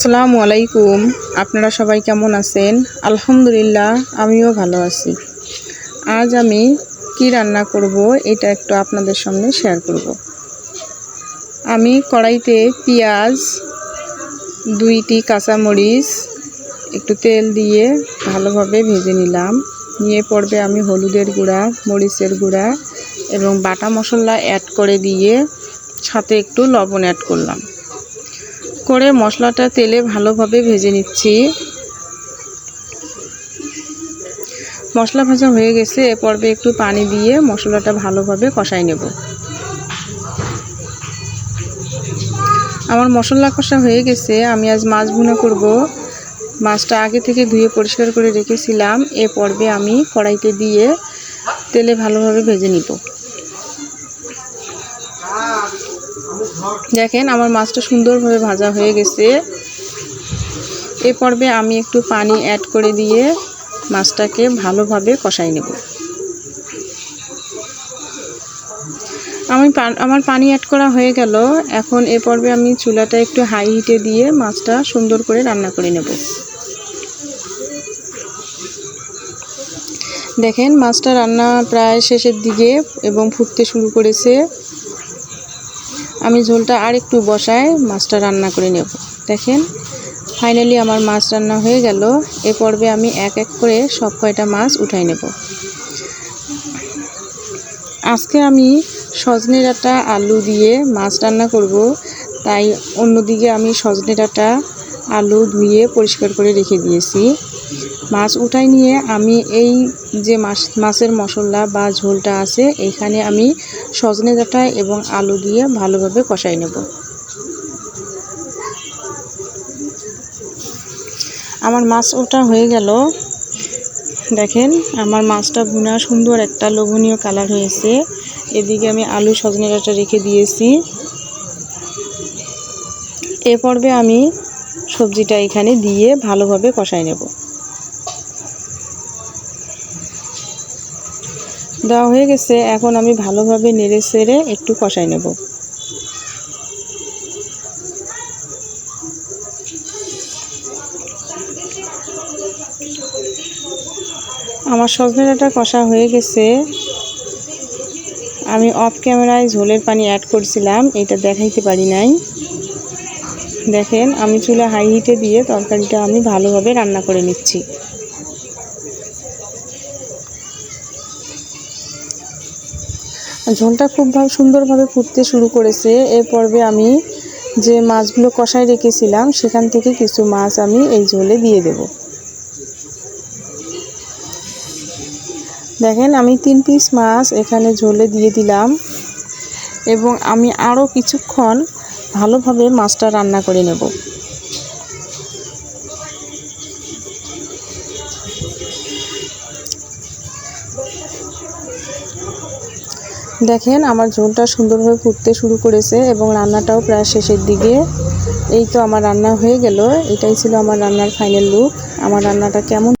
আসসালামু আলাইকুম। আপনারা সবাই কেমন আছেন? আলহামদুলিল্লাহ, আমিও ভালো আছি। আজ আমি কি রান্না করব এটা একটু আপনাদের সামনে শেয়ার করব। আমি কড়াইতে পেঁয়াজ, দুইটি কাঁচামরিচ, একটু তেল দিয়ে ভালোভাবে ভেজে নিলাম। নিয়ে পড়বে আমি হলুদের গুঁড়া, মরিচের গুঁড়া এবং বাটা মশলা অ্যাড করে দিয়ে সাথে একটু লবণ অ্যাড করলাম। করে মশলাটা তেলে ভালোভাবে ভেজে নিচ্ছি। মশলা ভাজা হয়ে গেছে, এ পর্বে একটু পানি দিয়ে মশলাটা ভালোভাবে কষাই নেব। আমার মশলা কষা হয়ে গেছে, আমি আজ মাছ ভুনা করব। মাছটা আগে থেকে ধুয়ে পরিষ্কার করে রেখেছিলাম, এ পর্বে আমি কড়াইতে দিয়ে তেলে ভালোভাবে ভেজে নিব। দেখেন, আমার মাছটা সুন্দরভাবে ভাজা হয়ে গেছে। এ পর্বে আমি একটু পানি অ্যাড করে দিয়ে মাছটাকে ভালোভাবে কষাই নেব। আমি আমার পানি অ্যাড করা হয়ে গেল। এখন এ পর্বে আমি চুলাটা একটু হাই হিটে দিয়ে মাছটা সুন্দর করে রান্না করে নেব। দেখেন, মাছটা রান্না প্রায় শেষের দিকে এবং ফুটতে শুরু করেছে। আমি ঝোলটা আর একটু বসায় মাছটা রান্না করে নেব। দেখেন ফাইনালি আমার মাছ রান্না হয়ে গেল। এ পর্বে আমি এক এক করে সব কয়টা মাছ উঠাই নেব। আজকে আমি সজনে ডাঁটা আলু দিয়ে মাছ রান্না করব, তাই অন্যদিকে আমি সজনে ডাঁটা আলু ধুয়ে পরিষ্কার করে রেখে দিয়েছি। মাছ উঠাই নিয়ে আমি এই যে মাছ, মাছের মশলা বা ঝোলটা আছে, এইখানে আমি সজনে ডাঁটা এবং আলু দিয়ে ভালোভাবে কষাই নেব। আমার মাছ ওটা হয়ে গেল। দেখেন, আমার মাছটা ভুনা সুন্দর একটা লোভনীয় কালার হয়েছে। এদিকে আমি আলু সজনে ডাঁটা রেখে দিয়েছি। এ পর্বে আমি সবজিটা এখানে দিয়ে ভালোভাবে কষাই নেব। দেওয়া হয়ে গেছে, এখন আমি ভালোভাবে নেড়ে সেড়ে একটু কষাই নেব। আমার সজনে ডাঁটা কষা হয়ে গেছে। আমি অফ ক্যামেরায় ঝোলের পানি অ্যাড করছিলাম, এটা দেখাইতে পারি নাই। দেখেন, আমি চুলা হাই হিটে দিয়ে তরকারিটা আমি ভালোভাবে রান্না করে নিচ্ছি। ঝোলটা খুব ভালো সুন্দরভাবে ফুটতে শুরু করেছে। এর পর্বে আমি যে মাছগুলো কষায় রেখেছিলাম, সেখান থেকে কিছু মাছ আমি এই ঝোলে দিয়ে দেব। দেখেন, আমি তিন পিস মাছ এখানে ঝোলে দিয়ে দিলাম। এবং আমি আরও কিছুক্ষণ ভালোভাবে মাছটা রান্না করে নেব। দেখেন, আমার ঝোলটা সুন্দরভাবে ফুটতে শুরু করেছে এবং রান্নাটাও প্রায় শেষের দিকে। এই তো আমার রান্না হয়ে গেল। এটাই ছিল আমার রান্নার ফাইনাল লুক আমার রান্নাটা কেমন